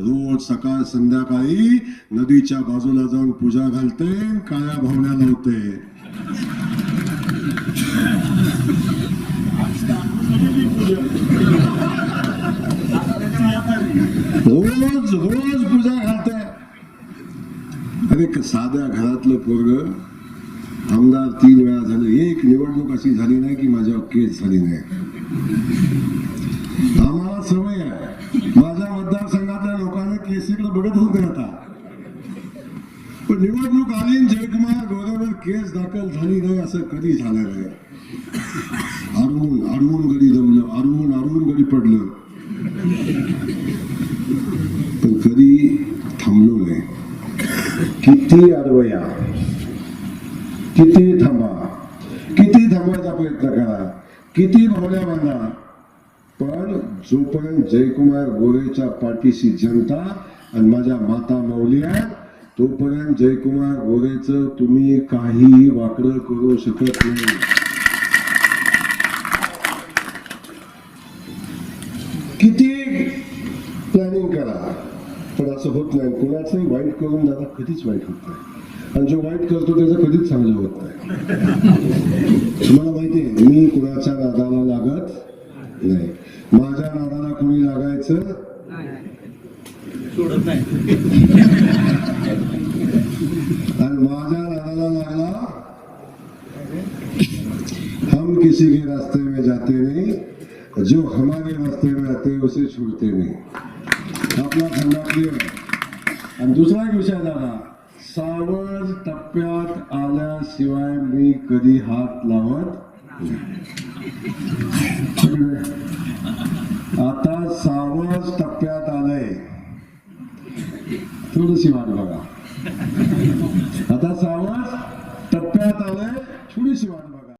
रोज सकाळ संध्याकाळी नदीच्या बाजूला जाऊन पूजा घालते काळ्या भावण्या लावते. रोज रोज पूजा घालते. अरे साध्या घरातलं पोरग आमदार तीन वेळा झालं. एक निवडणूक अशी झाली नाही की माझ्या केस झाली नाही आम्हाला सवय आहे माझ्या मतदारसंघातल्या लोकांना केसीकडे बघत होते आता. पण निवडणूक आली जयकुमार गोदावर केस दाखल झाली नाही असं कधी झालं नाही. अडवून अडवून गडी जमलं अडवून अडवून गडी पडलं. पण कधी थांबलो नाही. किती अडवया किती थांबा. किती थांबवायचा प्रयत्न करा. किती भावल्या बांधा. पण जोपर्यंत जयकुमार गोरेच्या पाठीशी जनता आणि माझ्या माता माऊली आहे तोपर्यंत जयकुमार गोरेचं तुम्ही काहीही वाकडं करू शकत नाही. किती प्लॅनिंग करा? पण असं होत नाही. कोणाचंही वाईट करून दादा कधीच वाईट होत नाही. आणि जो वाईट करतो त्याचं कधीच चांगलं होत नाही. तुम्हाला माहिती आहे मी कुणाच्या नादाला लागत नाही. माझ्या नादाला कोणी लागायचं? सोडत नाही. आणि माझ्या नादाला लागला? हम किसी के रास्ते में जाते नहीं जो हमारे रास्ते में आते हैं उसे छोड़ते नहीं। आपला खंडा क्लिअर आणि दुसरा एक विषय दादा सावध टप्प्यात आल्याशिवाय मी कधी हात लावत. आता सावध टप्प्यात आलंय. थोडीशी वाट बघा.